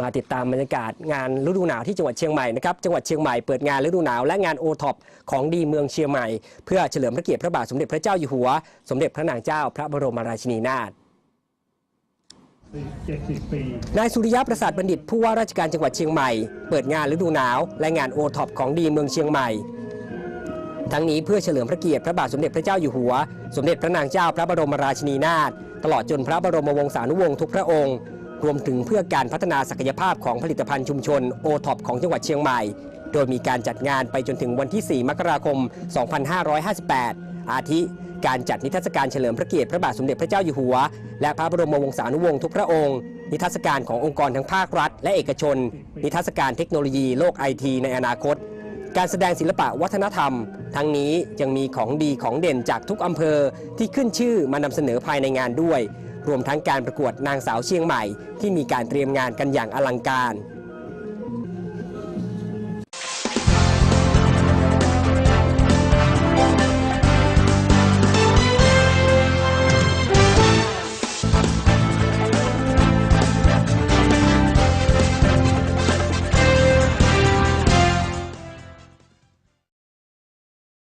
มาติดตามบรรยากาศงานฤดูหนาวที่จังหวัดเชียงใหม่นะครับจังหวัดเชียงใหม่เปิดงานฤดูหนาวและงานโอท็อปของดีเมืองเชียงใหม่ เพื่อเฉลิมพระเกียรติพระบาทสมเด็จพระเจ้าอยู่หัว สมเด็จพระนางเจ้าพระบรมราชินีนาถ70ปีนายสุริยะประสาทบัณฑิตผู้ว่าราชการจังหวัดเชียงใหม่ เปิดงานฤดูหนาว และงานโอท็อปของดีเมืองเชียงใหม่ ทั้งนี้เพื่อเฉลิมพระเกียรติพระบาทสมเด็จพระเจ้าอยู่หัว สมเด็จพระนางเจ้าพระบรมราชินีนาถตลอดจนพระบรมวงศานุวงศ์ทุกพระองค์ รวมถึงเพื่อการพัฒนาศักยภาพของผลิตภัณฑ์ชุมชนโอท็อปของจังหวัดเชียงใหม่ โดยมีการจัดงานไปจนถึงวันที่ 4 มกราคม 2558 อาทิการจัดนิทรรศการเฉลิมพระเกียรติพระบาทสมเด็จพระเจ้าอยู่หัว และพระบรมวงศานุวงศ์ทุกพระองค์ นิทรรศการขององค์กรทั้งภาครัฐ และเอกชน นิทรรศการเทคโนโลยีโลกไอทีในอนาคต การแสดงศิลปะวัฒนธรรม ทั้งนี้ยังมีของดีของเด่นจากทุกอำเภอที่ขึ้นชื่อมานำเสนอภายในงานด้วย รวมทั้งการประกวดนางสาวเชียงใหม่ที่มีการเตรียมงานกันอย่างอลังการ